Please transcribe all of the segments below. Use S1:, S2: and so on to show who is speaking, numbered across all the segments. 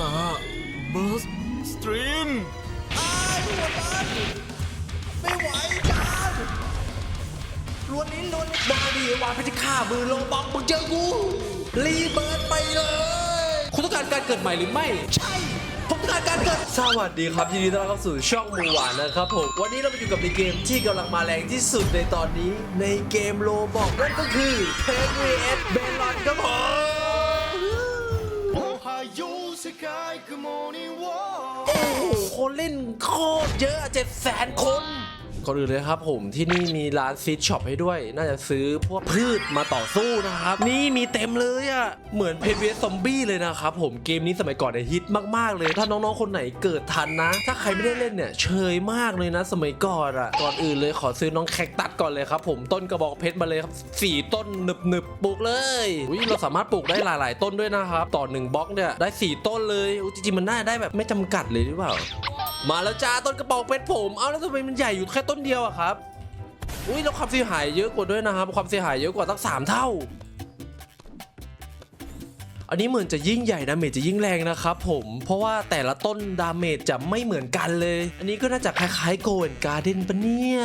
S1: ตาร์เบิร์สสตรีม
S2: อ้ายหัวมันไม่ไหวจานลวนลิ้นลวนลิ้นมาดิวานไปที่ฆ่ามือโลบอกมึงเจอกู รีเบิร์ดไปเลย คุณต้องการการเกิดใหม่หรือไม่ ใช่ผมต้องการการเกิด สวัสดีครับยินดีต้อนรับเข้าสู่ช่องมูหวานนะครับผม วันนี้เรามาอยู่กับในเกมที่กำลังมาแรงที่สุดในตอนนี้ ในเกมโลบอกนั่นก็คือ p e n v s b e l o n ครับผม เล่นโคตรเยอะเจ็ดแสนคน ก่อนอื่นเลยครับผมที่นี่มีร้านซีดช็อปให้ด้วย น่าจะซื้อพวกพืชมาต่อสู้นะครับ นี่มีเต็มเลยอะ่ะ เหมือนเพนเวสซอมบี้เลยนะครับผมเกมนี้สมัยก่อนเนี่ยฮิตมากๆ เลย ถ้าน้องๆคนไหนเกิดทันนะ ถ้าใครไม่ได้เล่นเนี่ยเชยมากเลยนะ สมัยก่อนอะ่ะก่อนอื่นเลยขอซื้อน้องแคคตัสก่อนเลยครับผมต้นกระบอกเพชรมาเลยครับสี่ต้นหนึบหนึบปลูกเลยอุ้ยเราสามารถปลูกได้หลาย ๆ ต้นด้วยนะครับต่อหนึ่งบล็อกเนี่ยได้สี่ต้นเลยอุ๊ยจริงๆมันน่าได้แบบไม่จำกัดเลยหรือเปล่ามาแล้วจ้าต้นกระบอกเพชรผมเอาแล้วทำไมมันใหญ่อยู่แค่ต้นเดียวอะครับอุ้ยแล้วความเสียหายเยอะกว่าด้วยนะครับความเสียหายเยอะกว่าตั้งสามเท่า อันนี้เหมือนจะยิ่งใหญ่ดาเมจจะยิ่งแรงนะครับผมเพราะว่าแต่ละต้นดาเมจจะไม่เหมือนกันเลย อันนี้ก็น่าจะคล้ายๆโกนการ์เดนปะเนี่ย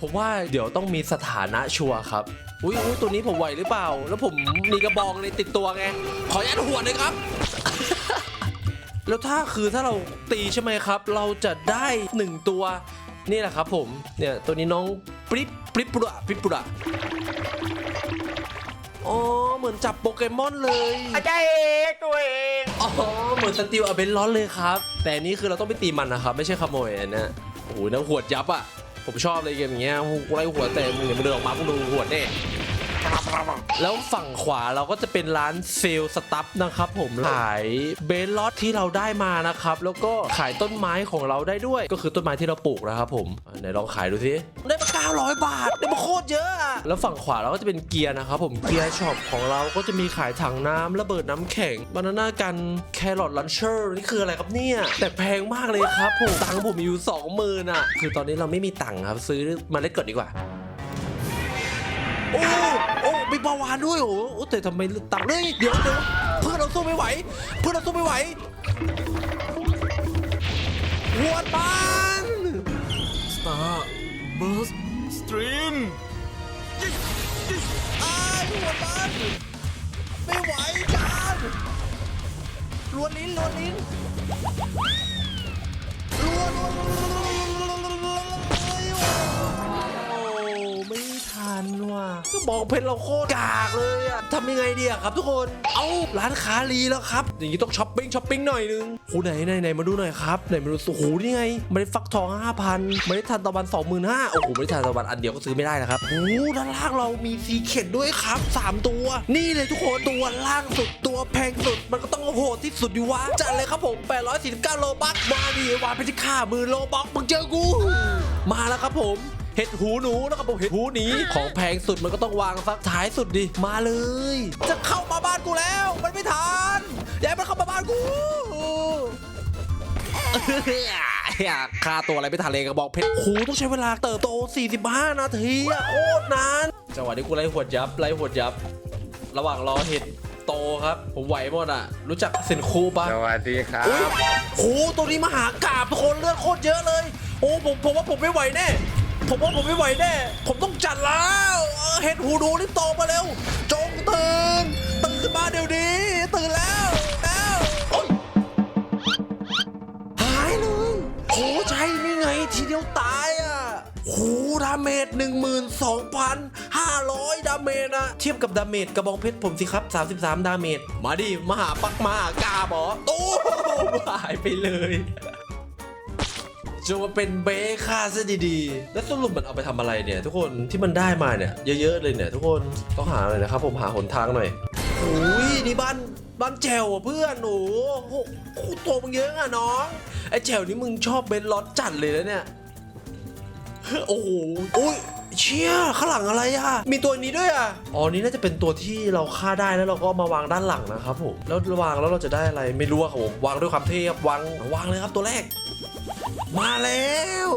S2: ผมว่าเดี๋ยวต้องมีสถานะชัวร์ครับอุ้ยอุ้ยตัวนี้ผมไหวหรือเปล่า แล้วผมมีกระบองในติดตัวไงขอยัดหัวเลยครับ แล้วถ้าคือถ้าเราตีใช่ไหมครับ เราจะได้ 1 ตัว นี่แหละครับผมเนี่ยตัวนี้น้องปริ๊บปริ๊บปุระปริ๊บปุระอ๋อเหมือนจับโปเกมอนเลย
S3: อาจารย์เองตัวเอง
S2: อ๋อเหมือนสติลอเบนร้อนเลยครับ แต่นี้คือเราต้องไปตีมันนะครับ ไม่ใช่ขโมยนะโอ้โหน้ำหวดยับอะผมชอบเลยเกมอย่างเงี้ยไล่หัวแต่มึงอย่ามาเดินออกมาพวกดูหัวแน่ แล้วฝั่งขวาเราก็จะเป็นร้านเซลล์สตัฟนะครับผมขายเบลลอตที่เราได้มานะครับ แล้วก็ขายต้นไม้ของเราได้ด้วย ก็คือต้นไม้ที่เราปลูกนะครับผมอะไหนลองขายดูสิได้มา900 บาทได้มาโคตรเยอะอะ แล้วฝั่งขวาเราก็จะเป็นเกียร์นะครับผมเกียร์ช็อปของเราก็จะมีขายถังน้ำระเบิดน้ำแข็งบานาน่ากันแครอทลันเชอร์นี่คืออะไรครับเนี่ย แต่แพงมากเลยครับผมตังค์ผมมีอยู่20,000อะ คือตอนนี้เราไม่มีตังค์ครับ ซื้อเมาเล็ดก่อนดีกว่า โอ้โอ้ มีปลาวานด้วยโอ้โอ้แต่ทำไมตังเลยเดี๋ยวเดี๋ยวเพื่อนเราสู้ไม่ไหว เพื่อนเราสู้ไม่ไหวหัวดมัน
S1: สตาร์เบิร์สสตรีม
S2: อ้ายหัวดมันไม่ไหวจานลวนลิ้นลวนลิ้นลวนลวน ทันว่ะก็บอกเพชรเราโคตรกากเลยอะทำยังไงดีอะครับทุกคน เอ้าร้านค้ารีแล้วครับ อย่างนี้ต้องช้อปปิ้งช้อปปิ้งหน่อยนึงโอ้ไหนไหนไหนมาดูหน่อยครับไหนมาดูโอ้โหนี่ไงไม่ได้ฟักทอง5,000ไม่ได้ทันตะวัน25,000โอ้โหไม่ได้ทันตะวันอันเดียวก็ซื้อไม่ได้นะครับโอ้โหด้านล่างเรามีซีเข็ดด้วยครับ3ตัว นี่เลยทุกคนตัวล่างสุดตัวแพงสุดมันก็ต้องโหดที่สุดดีวะจัดเลยครับผม849โลบักมาดิวานไปที่ฆ่ามือโลบักมึงเจอกูมาแล้วครับผม เห็ดหูหนูนะครับผมเห็ดหูหนีของแพงสุดมันก็ต้องวางสักท้ายสุดดิมาเลย จะเข้ามาบ้านกูแล้ว มันไม่ทันอย่าให้มันเข้ามาบ้านกูค่าตัวอะไรไม่ทันเลยกระบอกเพชรโหต้องใช้เวลาเติบโต 45 นาทีอะโคตรนานจังหวะนี้กูไล่หวดยับไล่หวดยับ ระหว่างรอเห็ดโตครับ ผมไหวหมดอะรู้จักเซนคูปะ
S3: สวัสดีครั
S2: อุ๊ย
S3: บ
S2: โหตัวนี้มหากราบทุกคนเลือดโคตรเยอะเลย โอ้ผมผมว่าผมไม่ไหวแน่ ผมว่าผมไม่ไหวแน่ ผมต้องจัดแล้วเห็ดหูดูรีบโตมาเร็ว จงตื่น ตื่นขึ้นมาเดี๋ยวนี้ ตื่นแล้วแล้วหายเลยโหใช่นี่ไงทีเดียวตายอะโหดาเมจ12,500 ดาเมจนะเทียบกับดาเมจกระบองเพชรผมสิครับ 33 ดาเมจ มาดิ มหาปักมหากาบอตู้หายไปเลย จะมาเป็นเบค่าซะดีๆ แล้วสรุปมันเอาไปทำอะไรเนี่ย ทุกคนที่มันได้มาเนี่ยเยอะๆเลยเนี่ย ทุกคนต้องหาหน่อยนะครับ ผมหาหนทางหน่อยโอ้ยนี่บ้านบ้านแจวอะเพื่อนหนูโอ้โหตัวมึงเยอะอะน้องไอ้แจวนี่มึงชอบเบนล็อตจัดเลยนะเนี่ยโอ้โหอุ้ยเชี่ยข้างหลังอะไรอะ มีตัวนี้ด้วยอะอ๋อ นี่น่าจะเป็นตัวที่เราฆ่าได้แล้วเราก็มาวางด้านหลังนะครับผม แล้ววางแล้วเราจะได้อะไรไม่รู้ครับผม วางด้วยความเท่ครับวางวางเลยครับตัวแรก มาแล้ว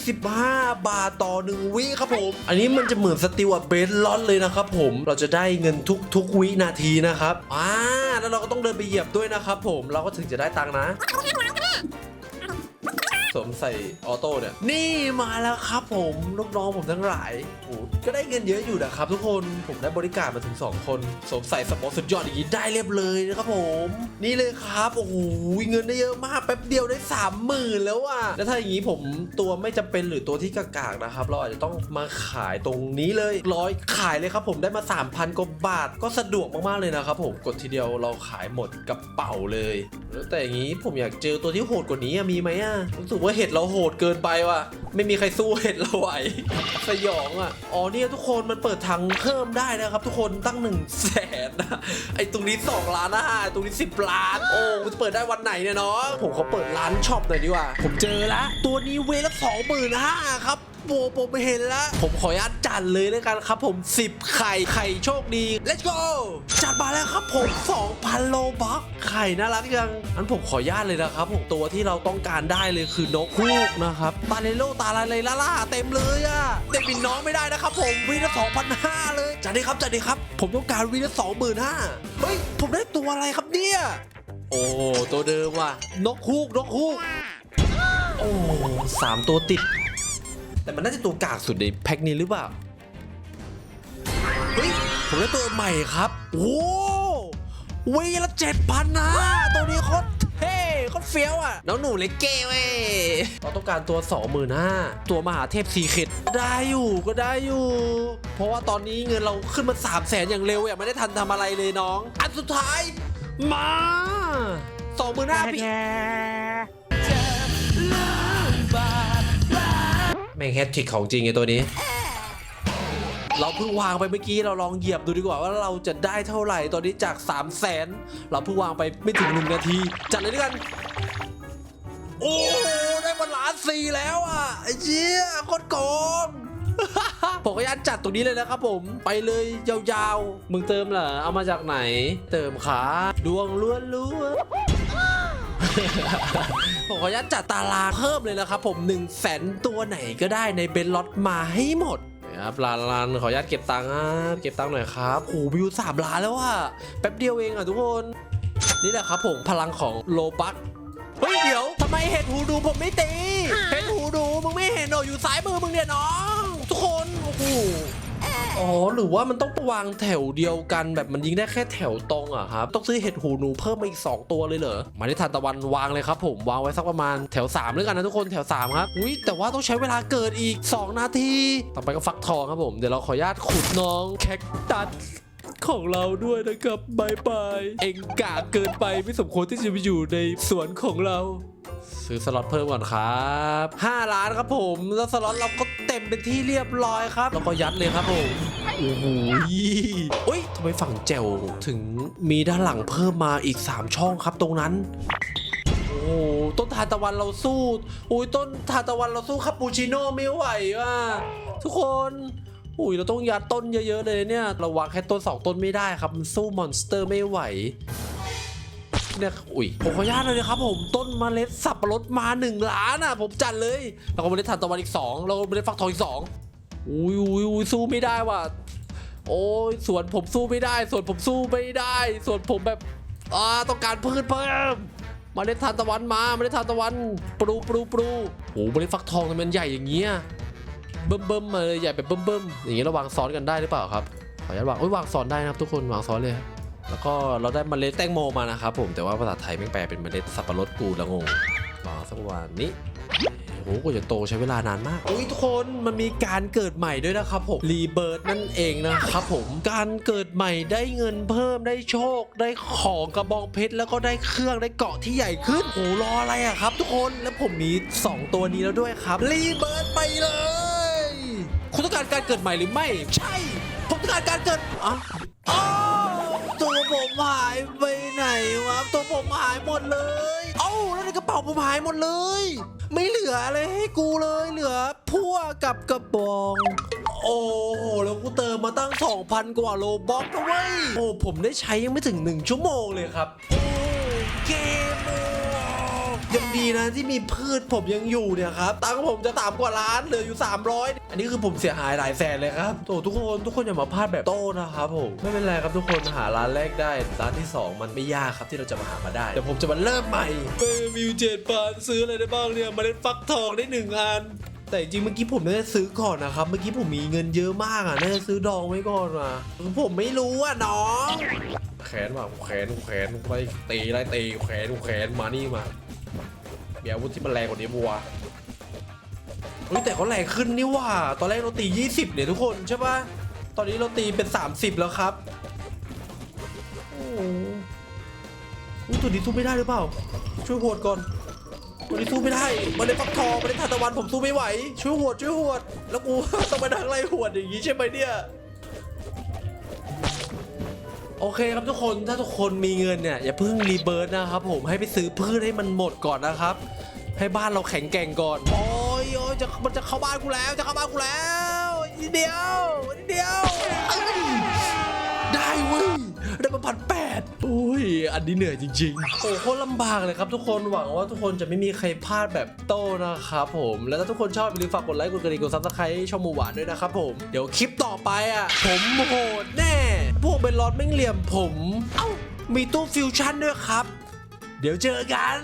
S2: 25 บาทต่อ 1 วิครับผม อันนี้มันจะเหมือนสติวเบสลอนเลยนะครับผมเราจะได้เงินทุกทุกวินาทีนะครับอ่าแล้วเราก็ต้องเดินไปเหยียบด้วยนะครับผมเราก็ถึงจะได้ตังค์นะ สวมใส่ออโต้เนี่ย นี่มาแล้วครับผมลูกน้องผมทั้งหลายโอ้ก็ได้เงินเยอะอยู่นะครับทุกคนผมได้บริการมาถึง 2 คนสวมใส่สปอร์ตสุดยอดอย่างนี้ได้เรียบเลยนะครับผม นี่เลยครับโอ้โหเงินได้เยอะมากแป๊บเดียวได้สามหมื่นแล้วอะแล้วถ้าอย่างนี้ผมตัวไม่จำเป็นหรือตัวที่กากๆนะครับเราอาจจะต้องมาขายตรงนี้เลยร้อยขายเลยครับผมได้มา 3,000กว่าบาทก็สะดวกมากๆเลยนะครับผมกดทีเดียวเราขายหมดกระเป๋าเลย แล้วแต่อย่างนี้ผมอยากเจอตัวที่โหดกว่านี้มีไหมอะรู้สึกว่าเห็ดเราโหดเกินไปว่ะ ไม่มีใครสู้เห็ดเราไหว สยองอะ อ๋อเนี่ยทุกคนมันเปิดทางเพิ่มได้นะครับ ทุกคนตั้ง1นึ่งแสนนะไอตรงนี้ 2 ล้านนะตรงนี้ 10 ล้าน โอ้มันจะเปิดได้วันไหนเนี่ยเนาะผมเขาเปิดร้านช็อปหน่อยดีกว่า ผมเจอล้วตัวนี้เวละสองหมื่นห้าครับโอ้ผมเห็นแล้ว ผมขออนุญาตจัดเลยแล้วกันครับผม 10 ไข่ ไข่โชคดี let's go จัดมาแล้วครับผม 2,000 โลบัคไข่น่ารักจังอันผมขออนุญาตเลยนะครับผมตัวที่เราต้องการได้เลยคือนกฮูกนะครับตาเลโลตาลาเลล่าล่าเต็มเลยอะเด็กบินน้องไม่ได้นะครับผมวีละ2,500เลยจัดดีครับจัดดีครับ ผมต้องการวีละ25,000เฮ้ยผมได้ตัวอะไรครับเนี่ยโอ้ตัวเดิมว่ะนกฮูกนกฮูกโอ้สามตัวติด แต่มันน่าจะตัวกากสุดในแพ็คนี้หรือเปล่าเฮ้ยผมได้ตัวใหม่ครับโอ้วีละเจ็ดพันนะตัวนี้โคตร เท่โคตรเฟี้ยวอะ น้องหนูเล็กเก้เว้ยเราต้องการตัว 25,000ตัวมหาเทพสีเข็ดได้อยู่ก็ได้อยู่ เพราะว่าตอนนี้เงินเราขึ้นมา3 0 0แสนอย่างเร็วอะไม่ได้ทันทำอะไรเลยน้อง อันสุดท้าย มา25,000พี่แม่งแฮตทริกของจริงไงตัวนี้ เราเพิ่งวางไปเมื่อกี้เราลองเหยียบดูดีกว่าว่าเราจะได้เท่าไหร่ตอนนี้จาก 3 0 0แสนเราเพิ่งวางไปไม่ถึง1นาที จัดเลยด้วยกัน โอ้ได้มาล้านสี่แล้วอะไอ้เจี๊ยโคตรโกงผมก็ยันจัดตรงนี้เลยนะครับผมไปเลยยาวๆ มึงเติมเหรอเอามาจากไหน เติมขาดวงล้วนล้วนๆผมขออนุญาตจัดตารางเพิ่มเลยนะครับผม1นึ่งแสนตัวไหนก็ได้ในเบนล็อตมาให้หมด นะครับลานลานขออนุญาตเก็บตังค์นะเก็บตังค์หน่อยครับโอ้โหวิวสามล้านแล้วอะแป๊บเดียวเองอะทุกคน นี่แหละครับผมพลังของโลบักเฮ้ยเดี๋ยวทำไมเห็นหูดูผมไม่ตี เห็นหูดูมึงไม่เห็นเหรออยู่ซ้ายมือมึงเนี่ยน้อง ทุกคนโอ้โห อ๋อหรือว่ามันต้องวางแถวเดียวกันแบบมันยิงได้แค่แถวตรงอะครับต้องซื้อเห็ดหูหนูเพิ่มมาอีก 2 ตัวเลยเหรอมาที่ทานตะวันวางเลยครับผมวางไว้สักประมาณแถว3แล้วกันนะทุกคนแถว3ครับอุ้ยแต่ว่าต้องใช้เวลาเกิดอีก 2 นาที ต่อไปก็ฟักทองครับผมเดี๋ยวเราขออนุญาตขุดน้องแคคตัส ของเราด้วยนะครับบายบายเอ็งกากเกินไปไม่สมควรที่จะไปอยู่ในสวนของเรา ซื้อสล็อตเพิ่มก่อนครับ5ล้านครับผมแล้วสล็อตเราก็เต็มเป็นที่เรียบร้อยครับ แล้วก็ยัดเลยครับผมโอ้โหเอ้ยทำไมฝั่งแจวถึงมีด้านหลังเพิ่มมาอีก 3 ช่องครับตรงนั้นโอ้โหต้นทานตะวันเราสู้อุ้ยต้นทานตะวันเราสู้คาปูชิโน่ไม่ไหวอะทุกคน อุ้ยเราต้องยัดต้นเยอะๆเลยเนี่ยเราวางแค่ต้น2ต้นไม่ได้ครับมันสู้มอนสเตอร์ไม่ไหวเนี่ยอุ้ยผมขออนุญาตเลยนะครับผมต้นเมล็ดสับปะรดมา 1 ล้านอะ ผมจัดเลยแล้วก็เมล็ดทานตะวันอีก 2 แล้วก็เมล็ดฟักทองอีก 2 อุ้ยอุ้ยอุ้ยสู้ไม่ได้ว่ะโอ้ยสวนผมสู้ไม่ได้สวนผมสู้ไม่ได้สวนผมแบบอ่าต้องการพืชเพิ่มเมล็ดทานตะวันมาเมล็ดทานตะวันปลูปลูปลูโอ้โหเมล็ดฟักทองทำไมมันใหญ่อย่างเงี้ย เบิ่มเบิ่มมาเลยใหญ่แบบเบิ่มเบิ่มอย่างเงี้ยเราวางซ้อนกันได้หรือเปล่าครับขออนุญาตวางโอ้ยวางซ้อนได้นะครับทุกคนวางซ้อนเลยแล้วก็เราได้เมล็ดแตงโมมานะครับผมแต่ว่าภาษาไทยแม่แปลเป็นเมล็ดสับปะรดกูละงงวางสักวันนี้โอ้โหกว่าจะโตใช้เวลานานมากอุ้ยทุกคนมันมีการเกิดใหม่ด้วยนะครับผมรีเบิร์ดนั่นเองนะครับผมการเกิดใหม่ได้เงินเพิ่มได้โชค ได้ของกระบองเพชรแล้วก็ได้เครื่องได้เกาะที่ใหญ่ขึ้นโอ้รออะไรอะครับ ทุกคนแล้วผมมี 2 ตัวนี้แล้วด้วยครับรีเบิร์ดไปเลย คุณต้องการการเกิดใหม่หรือไม่ ใช่ ผมต้องการการเกิดอะอ้าวตัวผมหายไปไหนวะตัวผมหายหมดเลยเอ้าแล้วในกระเป๋าผมหายหมดเลย ไม่เหลืออะไรให้กูเลยเหลือพั่วกับกระบองโอ้โหแล้วกูเติมมาตั้ง 2,000 กว่าโลบ็อกนะเว้ยโอ้ผมได้ใช้ยังไม่ถึง 1 ชั่วโมงเลยครับ โอ้เกมโอ ดีนะที่มีพืชผมยังอยู่เนี่ยครับตังค์ผมจะต่ำกว่าล้านเหลืออยู่ 300 อันนี้คือผมเสียหายหลายแสนเลยครับโอ้ทุกคนทุกคนอย่ามาพลาดแบบโต้นะครับผมไม่เป็นไรครับทุกคนหาร้านแรกได้ร้านที่ 2 มันไม่ยากครับที่เราจะมาหามาได้เดี๋ยวผมจะมาเริ่มใหม่เออมีอยู่เจ็ดพันซื้ออะไรได้บ้างเนี่ยมาเล็ดฟักทองได้หนึ่งอันแต่จริงเมื่อกี้ผมน่าจะซื้อก่อนนะครับ เมื่อกี้ผมมีเงินเยอะมากอะน่าจะซื้อดองไว้ก่อนมาผมไม่รู้อะน้องแขนว่ะแขนแขนไปตีไล่ตีแขนแขนมานี่มา มีอาวุธที่มันแรงกว่านี้บัวเฮ้ยแต่เขาแรงขึ้นนี่ว่า ตอนแรกเราตี 20 เนี่ยทุกคนใช่ปะตอนนี้เราตีเป็น 30 แล้วครับ โอ้โหตัวนี้สู้ไม่ได้หรือเปล่า ช่วยโหวตก่อน ตัวนี้สู้ไม่ได้มันเลยฟักทองมันเลยทานตะวันผมสู้ไม่ไหว ช่วยโหวตช่วยโหวตแล้วกู ต้องมาดังไล่โหวตอย่างนี้ใช่ไหมเนี่ย โอเคครับทุกคนถ้าทุกคนมีเงินเนี่ยอย่าเพิ่งรีเบิร์ตนะครับผมให้ไปซื้อพืชให้มันหมดก่อนนะครับ ให้บ้านเราแข็งแกร่งก่อน โอ้ยโอ้ยจะมันจะเข้าบ้านกูแล้วจะเข้าบ้านกูแล้วนิดเดียวนิดเดียว ได้มาพันแปดโอ้ย อันนี้เหนื่อยจริงๆ โอ้โคตรลำบากเลยครับทุกคนหวังว่าทุกคนจะไม่มีใครพลาดแบบโต้นะครับผม แล้วถ้าทุกคนชอบอย่าลืมฝากกดไลค์กดกระดิ่งกดซับสไครต์ช่องหมูหวานด้วยนะครับผม เดี๋ยวคลิปต่อไปอะ ผมโหดแน่ พวกเป็นรอดแม่งเหลี่ยมผม เอ้า มีตู้ฟิวชั่นด้วยครับ เดี๋ยวเจอกัน